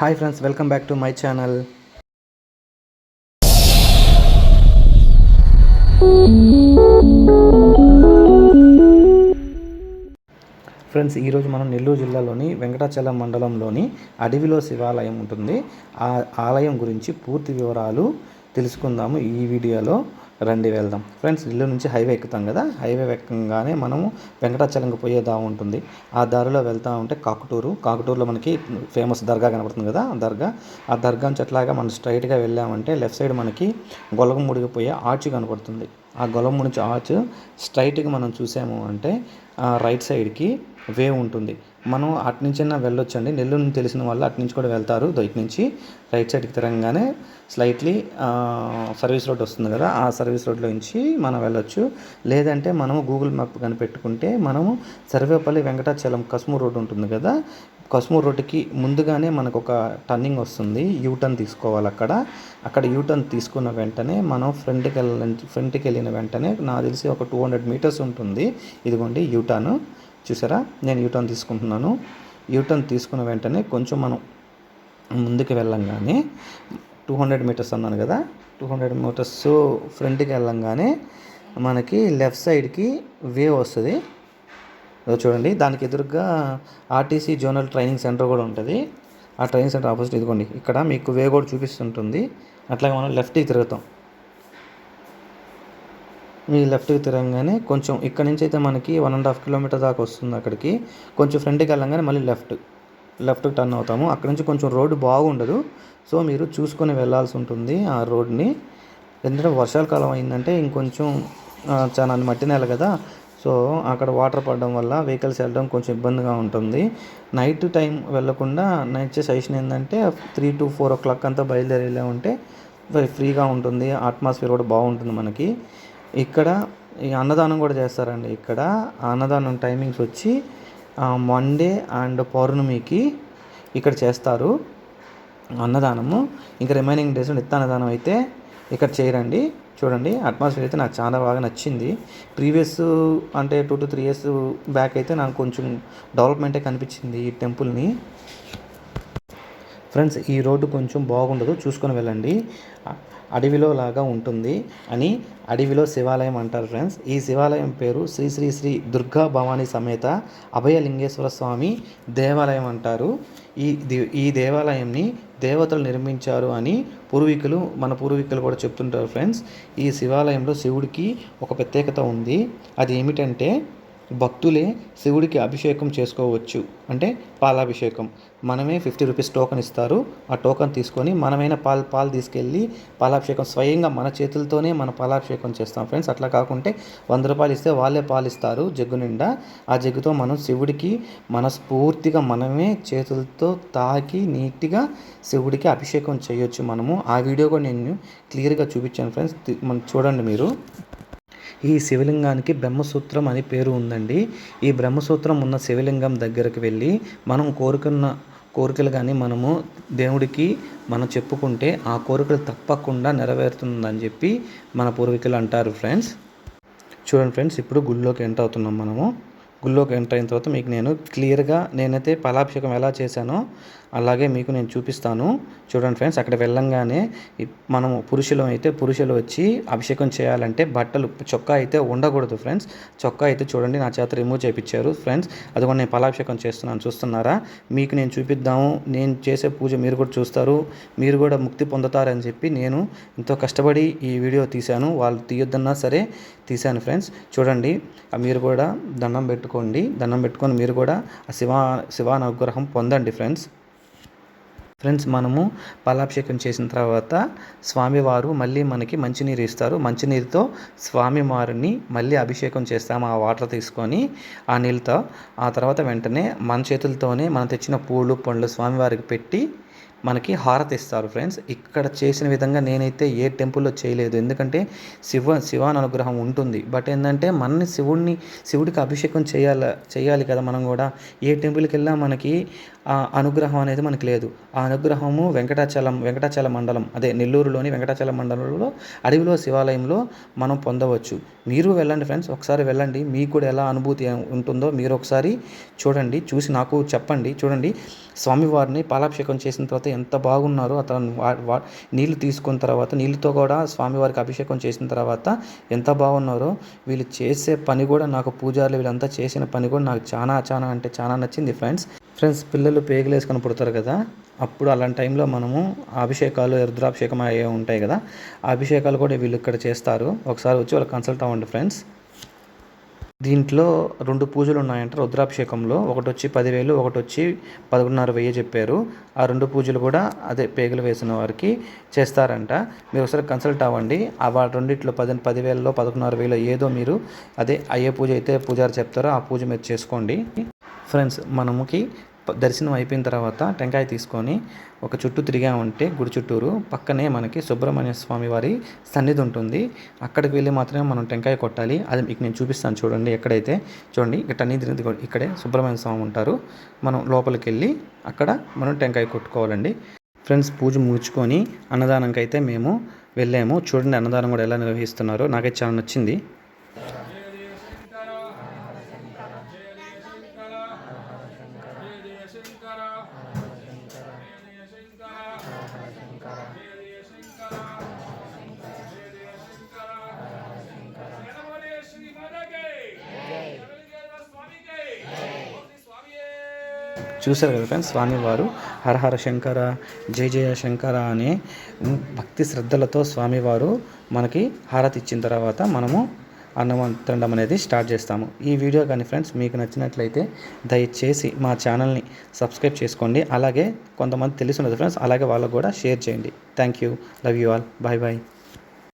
Hi friends welcome back to my channel. Friends ఈరోజు మనం నెల్లూరు జిల్లాలోని వెంకటాచలం మండలంలోని అడవిలో శివాలయం ఉంటుంది. ఆ ఆలయం గురించి పూర్తి వివరాలు తెలుసుకుందాము ఈ వీడియోలో. రండి వెళ్దాం. ఫ్రెండ్స్ ఇల్లు నుంచి హైవే ఎక్కుతాం కదా? హైవే ఎక్కగానే మనము వెంకటాచలంకి పోయే దారి ఉంటుంది. ఆ దారిలో వెళ్తా ఉంటే కాకుటూరు. కాకుటూరులో మనకి ఫేమస్ దర్గా కనబడుతుంది కదా? ఆ దర్గా. ఆ దర్గా నుంచి అట్లాగా మనం స్ట్రైట్గా వెళ్ళామంటే లెఫ్ట్ సైడ్ మనకి గొలగ ముడిగిపోయే ఆర్చి కనపడుతుంది ఆ గొలం నుంచి ఆర్చ్ స్ట్రైట్గా మనం చూసాము అంటే రైట్ సైడ్కి వే ఉంటుంది. మనం అటు నుంచైనా వెళ్ళొచ్చండి. నెల్లూరు నుంచి తెలిసిన వాళ్ళు అటు నుంచి కూడా వెళ్తారు. ఇటు నుంచి రైట్ సైడ్కి తిరగగానే స్లైట్లీ సర్వీస్ రోడ్ వస్తుంది కదా ఆ సర్వీస్ రోడ్లో నుంచి మనం వెళ్ళొచ్చు. లేదంటే మనము గూగుల్ మ్యాప్ కానీ పెట్టుకుంటే మనము సర్వేపల్లి వెంకటాచలం కస్మూర్ రోడ్ ఉంటుంది కదా కస్మూర్ రోడ్డుకి ముందుగానే మనకు ఒక టర్నింగ్ వస్తుంది. యూటర్న్ తీసుకోవాలి అక్కడ అక్కడ యూటర్న్ తీసుకున్న వెంటనే మనం ఫ్రంట్కి వెళ్ళ ఫ్రంట్కి వెళ్ళిన వెంటనే నాకు తెలిసి ఒక టూ హండ్రెడ్ మీటర్స్ ఉంటుంది. ఇదిగోండి యూటర్న్. చూసారా? నేను యూటర్న్ తీసుకుంటున్నాను. యూటర్న్ తీసుకున్న వెంటనే కొంచెం మనం ముందుకు వెళ్ళంగానే టూ హండ్రెడ్ మీటర్స్ అన్నాను కదా టూ హండ్రెడ్ మీటర్స్ ఫ్రంట్కి వెళ్ళంగానే మనకి లెఫ్ట్ సైడ్కి వేవ్ వస్తుంది. చూడండి. దానికి ఎదురుగా ఆర్టీసీ జోనల్ ట్రైనింగ్ సెంటర్ కూడా ఉంటుంది. ఆ ట్రైనింగ్ సెంటర్ ఆపోజిట్ ఇదిగోండి. ఇక్కడ మీకు వే కూడా చూపిస్తుంటుంది. అట్లాగే మనం లెఫ్ట్కి తిరుగుతాం. మీ లెఫ్ట్కి తిరగంగానే కొంచెం ఇక్కడ నుంచి అయితే మనకి వన్ అండ్ హాఫ్ కిలోమీటర్ దాకా వస్తుంది అక్కడికి. కొంచెం ఫ్రంట్కి వెళ్ళంగానే మళ్ళీ లెఫ్ట్ లెఫ్ట్ టర్న్ అవుతాము. అక్కడ నుంచి కొంచెం రోడ్డు బాగుండదు. సో మీరు చూసుకొని వెళ్ళాల్సి ఉంటుంది ఆ రోడ్ని. ఎందుకంటే వర్షాల కాలం అయిందంటే ఇంకొంచెం చాలా మట్టి నేల కదా. సో అక్కడ వాటర్ పడడం వల్ల వెహికల్స్ వెళ్ళడం కొంచెం ఇబ్బందిగా ఉంటుంది. నైట్ టైం వెళ్ళకుండా నైట్ సజెషన్ ఏంటంటే three to four o'clock అంతా బయలుదేరి వెళ్ళామంటే ఫ్రీగా ఉంటుంది. అట్మాస్ఫియర్ కూడా బాగుంటుంది మనకి. ఇక్కడ ఈ అన్నదానం కూడా చేస్తారండి. ఇక్కడ అన్నదానం టైమింగ్స్ వచ్చి మండే అండ్ పౌర్ణమికి ఇక్కడ చేస్తారు అన్నదానము. ఇంకా రిమైనింగ్ డేస్ ఇత్త అన్నదానం అయితే ఇక్కడ చేయరండి. చూడండి అట్మాస్ఫియర్ అయితే నాకు చాలా బాగా నచ్చింది. ప్రీవియస్ అంటే two to three years back అయితే నాకు కొంచెం డెవలప్మెంటే కనిపించింది ఈ టెంపుల్ని ఫ్రెండ్స్ ఈ రోడ్డు కొంచెం బాగుండదు చూసుకొని వెళ్ళండి. అడవిలో లాగా ఉంటుంది అని అడవిలో శివాలయం అంటారు ఫ్రెండ్స్. ఈ శివాలయం పేరు శ్రీ శ్రీ శ్రీ దుర్గా భవానీ సమేత అభయలింగేశ్వర స్వామి దేవాలయం అంటారు. ఈ ఈ దేవాలయంని దేవతలు నిర్మించారు అని పూర్వీకులు మన పూర్వీకులు కూడా చెప్తుంటారు ఫ్రెండ్స్. ఈ శివాలయంలో శివుడికి ఒక ప్రత్యేకత ఉంది. అది ఏమిటంటే భక్తులే శివుడికి అభిషేకం చేసుకోవచ్చు. అంటే పాలాభిషేకం. మనమే ఫిఫ్టీ రూపీస్ టోకెన్ ఇస్తారు. ఆ టోకెన్ తీసుకొని మనమైన పాలు పాలు తీసుకెళ్ళి పాలాభిషేకం స్వయంగా మన చేతులతోనే మన పాలాభిషేకం చేస్తాం ఫ్రెండ్స్. అట్లా కాకుంటే వంద రూపాయలు ఇస్తే వాళ్ళే పాలు ఇస్తారు జగ్గు నిండా. ఆ జగ్గుతో మనం శివుడికి మనస్ఫూర్తిగా మనమే చేతులతో తాకి నీట్గా శివుడికి అభిషేకం చేయొచ్చు మనము. ఆ వీడియో కూడా నేను క్లియర్గా చూపించాను ఫ్రెండ్స్. మనం చూడండి మీరు. ఈ శివలింగానికి బ్రహ్మసూత్రం అని పేరు ఉందండి. ఈ బ్రహ్మసూత్రం ఉన్న శివలింగం దగ్గరికి వెళ్ళి మనం కోరుకున్న కోరికలు కానీ మనము దేవుడికి మనం చెప్పుకుంటే ఆ కోరికలు తప్పకుండా నెరవేరుతుందని చెప్పి మన పూర్వీకులు అంటారు ఫ్రెండ్స్. చూడండి ఫ్రెండ్స్ ఇప్పుడు గుళ్ళోకి ఎంటర్ అవుతున్నాం మనము. గుళ్ళోకి ఎంటర్ అయిన తర్వాత మీకు నేను క్లియర్గా నేనైతే పలాభిషేకం ఎలా చేశానో అలాగే మీకు నేను చూపిస్తాను. చూడండి ఫ్రెండ్స్ అక్కడ వెళ్ళంగానే మనము పురుషులు అయితే పురుషులు వచ్చి అభిషేకం చేయాలంటే బట్టలు చొక్కా అయితే ఉండకూడదు ఫ్రెండ్స్. చొక్కా అయితే చూడండి నా చేత రిమూవ్ చేయించారు ఫ్రెండ్స్. అది కూడా నేను పలాభిషేకం చేస్తున్నాను చూస్తున్నారా? మీకు నేను చూపిద్దాము నేను చేసే పూజ మీరు కూడా చూస్తారు. మీరు కూడా ముక్తి పొందుతారని చెప్పి నేను ఎంతో కష్టపడి ఈ వీడియో తీశాను. వాళ్ళు తీయొద్దన్నా సరే తీశాను ఫ్రెండ్స్. చూడండి మీరు కూడా దండం పెట్టుకోండి. దండం పెట్టుకొని మీరు కూడా శివా శివ శివానుగ్రహం పొందండి ఫ్రెండ్స్. ఫ్రెండ్స్ మనము పాలాభిషేకం చేసిన తర్వాత స్వామివారు మళ్ళీ మనకి మంచినీరు ఇస్తారు. మంచినీరుతో స్వామివారిని మళ్ళీ అభిషేకం చేస్తాము ఆ వాటర్ తీసుకొని ఆ నీళ్ళతో. ఆ తర్వాత వెంటనే మన చేతులతోనే మనం తెచ్చిన పూలు పండ్లు స్వామివారికి పెట్టి మనకి హారతి ఇస్తారు ఫ్రెండ్స్. ఇక్కడ చేసిన విధంగా నేనైతే ఏ టెంపుల్లో చేయలేదు. ఎందుకంటే శివ శివాన్ అనుగ్రహం ఉంటుంది. బట్ ఏంటంటే మనని శివుడిని శివుడికి అభిషేకం చేయాలి చేయాలి కదా మనం కూడా. ఏ టెంపుల్కి వెళ్ళినా మనకి ఆ అనుగ్రహం అనేది మనకి లేదు. ఆ అనుగ్రహము వెంకటాచలం వెంకటాచల మండలం అదే నెల్లూరులోని వెంకటాచలం మండలంలో అడవిలో శివాలయంలో మనం పొందవచ్చు. మీరు వెళ్ళండి ఫ్రెండ్స్. ఒకసారి వెళ్ళండి. మీకు కూడా ఎలా అనుభూతి ఉంటుందో మీరు ఒకసారి చూడండి. చూసి నాకు చెప్పండి. చూడండి. స్వామివారిని పాలాభిషేకం చేసిన తర్వాత ఎంత బాగున్నారో అతను వా- వా- నీళ్ళు తీసుకున్న తర్వాత నీళ్ళతో కూడా స్వామివారికి అభిషేకం చేసిన తర్వాత ఎంత బాగున్నారో వీళ్ళు చేసే పని కూడా నాకు పూజారులు వీళ్ళంతా చేసిన పని కూడా నాకు చాలా చాలా అంటే చాలా నచ్చింది ఫ్రెండ్స్. ఫ్రెండ్స్ పిల్లలు పేగులు వేసుకొని పుడతారు కదా అప్పుడు అలాంటి టైంలో మనము అభిషేకాలు రుద్రాభిషేకం అయ్యే ఉంటాయి కదా ఆ అభిషేకాలు కూడా వీళ్ళు ఇక్కడ చేస్తారు. ఒకసారి వచ్చి వాళ్ళు కన్సల్ట్ అవ్వండి ఫ్రెండ్స్. దీంట్లో రెండు పూజలు ఉన్నాయంట. రుద్రాభిషేకంలో ఒకటి వచ్చి పదివేలు ఒకటి వచ్చి పదకొండున్నర వెయ్యి చెప్పారు. ఆ రెండు పూజలు కూడా అదే పేగులు వేసిన వారికి చేస్తారంట. మీరు ఒకసారి కన్సల్ట్ అవ్వండి. ఆ వా రెండిట్లో పది పదివేలలో పదకొండున్నర వేలు ఏదో మీరు అదే అయ్యే పూజ అయితే పూజారి చెప్తారో ఆ పూజ మీరు చేసుకోండి. ఫ్రెండ్స్ మనముకి దర్శనం అయిపోయిన తర్వాత టెంకాయ తీసుకొని ఒక చుట్టూ తిరిగామంటే గుడి చుట్టూరు పక్కనే మనకి సుబ్రహ్మణ్య స్వామి వారి సన్నిధి ఉంటుంది. అక్కడికి వెళ్ళి మాత్రమే మనం టెంకాయ కొట్టాలి. అది మీకు నేను చూపిస్తాను చూడండి ఎక్కడైతే. చూడండి ఇక్కడ ఇదిగో ఇక్కడే సుబ్రహ్మణ్య స్వామి ఉంటారు. మనం లోపలికి వెళ్ళి అక్కడ మనం టెంకాయ కొట్టుకోవాలండి. ఫ్రెండ్స్ పూజ ముగించుకొని అన్నదానంకైతే మేము వెళ్ళాము. చూడండి అన్నదానం కూడా ఎలా నిర్వహిస్తున్నారో. నాకైతే చాలా నచ్చింది. చూశారు కదా ఫ్రెండ్స్ స్వామివారు హరహర శంకర జయ జయ శంకర అనే భక్తి శ్రద్ధలతో స్వామివారు మనకి హారతి ఇచ్చిన తర్వాత మనము అన్నం తినడం అనేది స్టార్ట్ చేస్తాము. ఈ వీడియో కానీ ఫ్రెండ్స్ మీకు నచ్చినట్లయితే దయచేసి మా ఛానల్ని సబ్స్క్రైబ్ చేసుకోండి. అలాగే కొంతమంది తెలిసి ఉండదు ఫ్రెండ్స్ అలాగే వాళ్ళకు కూడా షేర్ చేయండి. Thank you. Love you all. Bye bye.